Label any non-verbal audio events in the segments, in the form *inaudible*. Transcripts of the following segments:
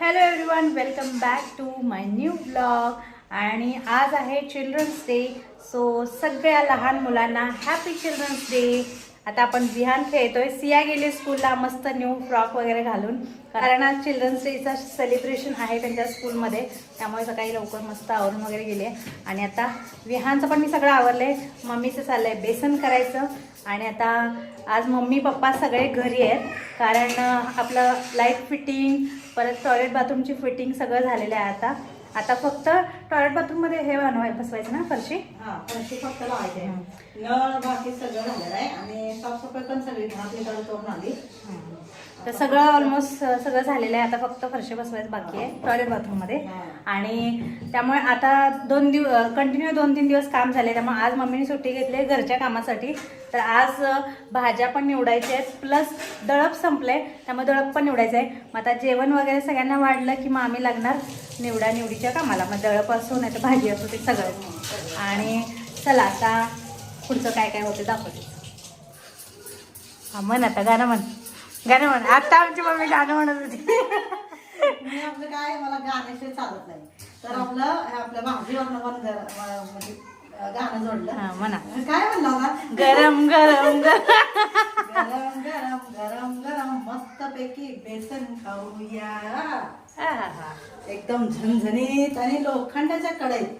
Hello everyone welcome back to my new blog आणि आज आहे चिल्ड्रन्स डे सो सगळ्या लहान मुलांना हॅपी चिल्ड्रन्स डे आता आपण विहान खेळतोय. सिया गेली स्कूलला मस्त न्यू फ्रॉक वगैरे घालून. कारण आज चिल्ड्रन्स डेचा सेलिब्रेशन आहे त्यांच्या स्कूलमध्ये. त्यामुळे सकाळी लवकर मस्त आवरून वगैरे गेले आणि आता विहानचं पण मी सगळं आवरलंय. मम्मीचं चाललं आहे बेसन करायचं. आणि आता आज मम्मी पप्पा सगळे घरी आहेत. कारण आपलं लाइट फिटिंग परत टॉयलेट बाथरूमची फिटिंग सगळं झालेलं आहे आता. आता फक्त टॉयलेट बाथरूममध्ये हे बनवाय बसवायचं ना फरशी? हा फरशी फक्त लावायची. आहे नळ बाकी सगळं झालेलं आहे. आणि साफसफाई पण सगळी घरातली करून आली. तर सगळं ऑलमोस्ट सगळं झालेलं आहे. आता फक्त फरशी बसवायचं बाकी आहे टॉयलेट बाथरूममध्ये आणि त्यामुळे आता दोन दिव कंटिन्यू दोन तीन दिवस काम झाले. त्यामुळे आज मम्मीने सुट्टी घेतली आहे घरच्या कामासाठी. तर आज भाज्या पण निवडायच्या आहेत प्लस दळप संपले त्यामुळे दळप पण निवडायचं आहे. मग आता जेवण वगैरे सगळ्यांना वाढलं की मग आम्ही लागणार निवडा निवडीच्या कामाला. मग दळप असो नाही तर भाजी असो ते सगळं. आणि चला आता पुढचं काय काय होते दाखवते. हा म्हण आता गाणं म्हण. गाणं म्हण. आता आमची मम्मी गाणं म्हणत होती. आपलं काय मला गाण्याशिवाय चालत नाही. तर आपलं आपल्या भाजीवरनं पण म्हणजे अं, गाणं जोडलं. हा म्हणा. काय म्हणलं होता? गरम गरम गरम. गरम गरम गरम गरम मस्त पैकी बेसन खाऊया. आहा. एकदम झणझणीत आणि लोखंडाच्या कढईत.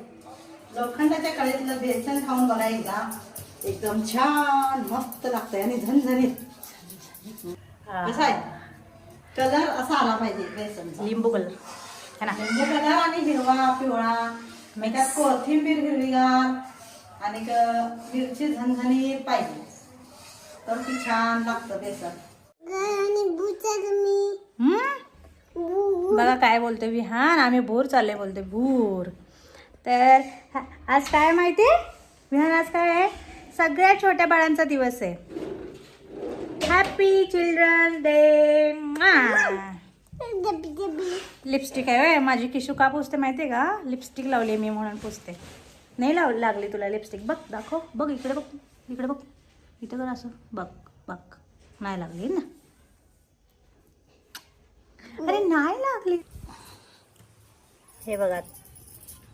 लोखंडाच्या कढईतलं बेसन खाऊन बघा एकदा. एकदम छान मस्त लागतंय आणि झणझणीत. कसं आहे? कलर असा आला पाहिजे बेसनचा. लिंबू कलर. है ना? लिंबू कलर आणि हिरवा पिवळा. मग त्यात कोथिंबीर हिरवीगार आणि क- मिरची झणझणीत पाहिजे. तर ती छान लागतं बेसन. हम्म? बघा काय बोलतोय विहान आम्ही भूर चालले बोलतोय. भूर. तर हा- आज काय माहिती? विहान आज काय आहे? सगळ्या छोट्या बाळांचा दिवस आहे. हॅपी चिल्ड्रन डे लिपस्टिक आहे होय. माझी किशू का पुसते माहिती आहे का? लिपस्टिक लावली मी म्हणून पुसते. नाही लाव लागली तुला लिपस्टिक बघ दाखव. बघ इकडे बघ. इकडे बघ. इथं कर असं. बघ बघ. नाही लागली ना? अरे नाही लागली. हे बघा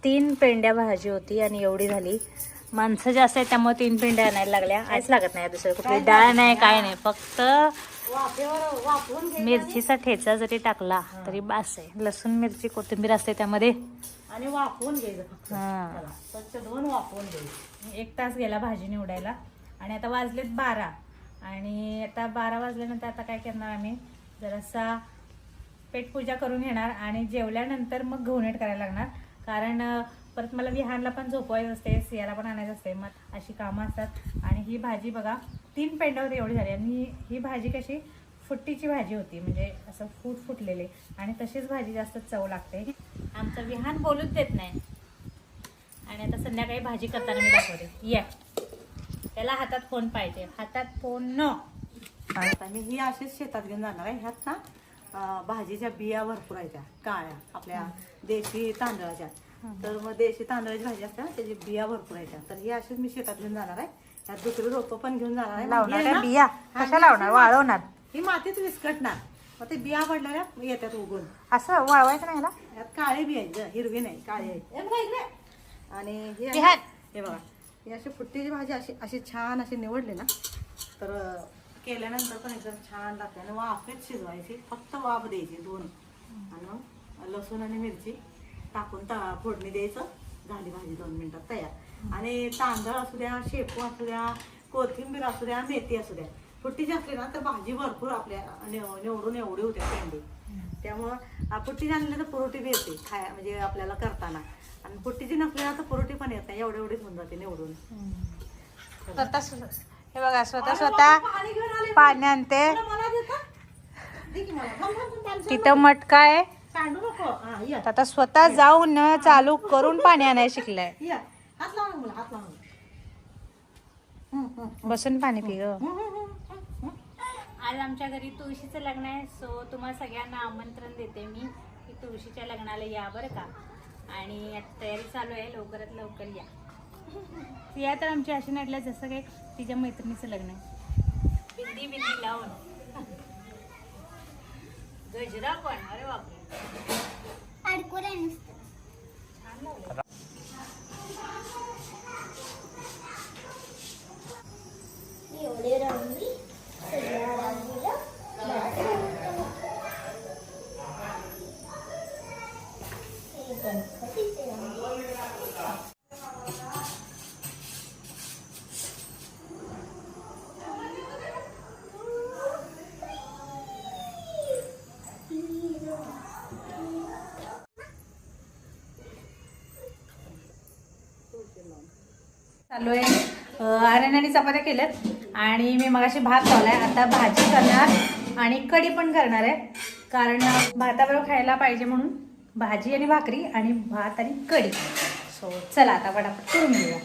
तीन पेंड्या भाजी होती आणि एवढी झाली. माणसं जास्त आहेत त्यामुळे तीन पेंड्या आणायला लागल्या. काहीच लागत नाही दुसरं कुठली डाळ नाही काय नाही. फक्त मिरचीचा ठेचा जरी टाकला तरी बास आहे. लसूण मिरची कोथिंबीर असते त्यामध्ये. आणि वाफवून घ्यायचं. स्वच्छ धुवून वाफवून घ्यायचं. एक तास गेला भाजी निवडायला. आणि आता वाजलेत बारा. आणि आता बारा वाजल्यानंतर आता काय करणार आम्ही? जरासा पेटपूजा करून घेणार आणि जेवल्यानंतर मग घोणेट करायला लागणार. कारण परत मला विहानला पण झोपवायचं असते सियाला पण आणायचं असते मग अशी कामं असतात. आणि ही भाजी बघा तीन पेंडावर एवढी झाली. आणि ही भाजी कशी फुट्टीची भाजी होती म्हणजे असं फूट फुटलेले. आणि तशीच भाजी जास्त चव लागते. आमचं विहान बोलूच देत नाही. आणि आता संध्याकाळी भाजी करताना मी दाखवते. या. त्याला हातात फोन पाहिजे. हातात फोन न. मी ही अशीच शेतात घेऊन जाणार आहे. ह्यात ना भाजीच्या बिया भरपूर आहेत त्या, काळ्या आपल्या देशी तांदळाच्या. तर मग देशी तांदळाची भाजी असते ना त्याची बिया भरपूर आहेत त्या. तर ही अशीच मी शेतात घेऊन जाणार आहे. त्यात दुसरी रोपं पण घेऊन जाणार आहे. लावणार ना- बिया? कशा लावणार? वाळवणार? ही मातीत विस्कटणार. मग ते बिया पडल्या येतात उगून. असं वाळवायचं नाही ह्याला यात काळी बी आहेत ग, हिरवी नाही काळी आहेत. हे. आणि ही आहे- बिहार. हे बघा. ही अशी फुट्टीची भाजी अशी अशी छान अशी निवडली ना. तर अं, केल्यानंतर पण एकदम छान लागते. आणि वाफेत शिजवायची. फक्त वाफ द्यायची दोन. आणि मग लसूण आणि मिरची. टाकून ता फोडणी द्यायचं. झाली भाजी दोन मिनिटात तयार. आणि तांदळ असू द्या शेपू असू द्या कोथिंबीर असू द्या मेथी असू द्या. फुट्टीची असली ना तर भाजी भरपूर आपल्या निव- निवडून एवढी होते पेंडी. त्यामुळं आ, पुट्टी आणली तर पुरोटी बी येते खाय म्हणजे आपल्याला करताना. आणि पुट्टीची नसली ना तर पुरोटी पण येत नाही. एवढी एवढीच होऊन जाते निवडून. स्वतः हे बघा स्वतः स्वतः पाणी घेऊन आले पाणी आणते. मला मला देता? दे की मला. थांब, थांब, थांब, थांब. तिथं मटका आहे. सांडू नको. हा या. आता स्वतः जाऊन न चालू करून पाणी आणायला शिकलाय. *laughs* या. हात लावा ना मला हात लावा ना. बसून पाणी पी ग. हम्म, हम्म, हम्म, हम्म. आज आमच्या घरी तुळशीचं लग्न आहे सो तुम्हाला सगळ्यांना आमंत्रण देते मी की तुळशीच्या लग्नाला या बरं का. आणि आता तयारी चालू आहे लवकरात लवकर या. *laughs* सिया तर आमची अशी नटल्या जसं काही तिच्या मैत्रिणीचं लग्न आहे. बिंदी बिंदी लावून गजरा पण अरे बापरे अडकुरा नुसतं एवढे रंगली चालू आहे. आर्यनाने चपात्या केल्यात आणि मी मगाशी भात लावला आहे आता भाजी करणार आणि कढी पण करणार आहे. कारण भाताबरोबर खायला पाहिजे म्हणून भाजी आणि भाकरी आणि भात आणि कढी. सो चला आता पटापट करून घेऊया.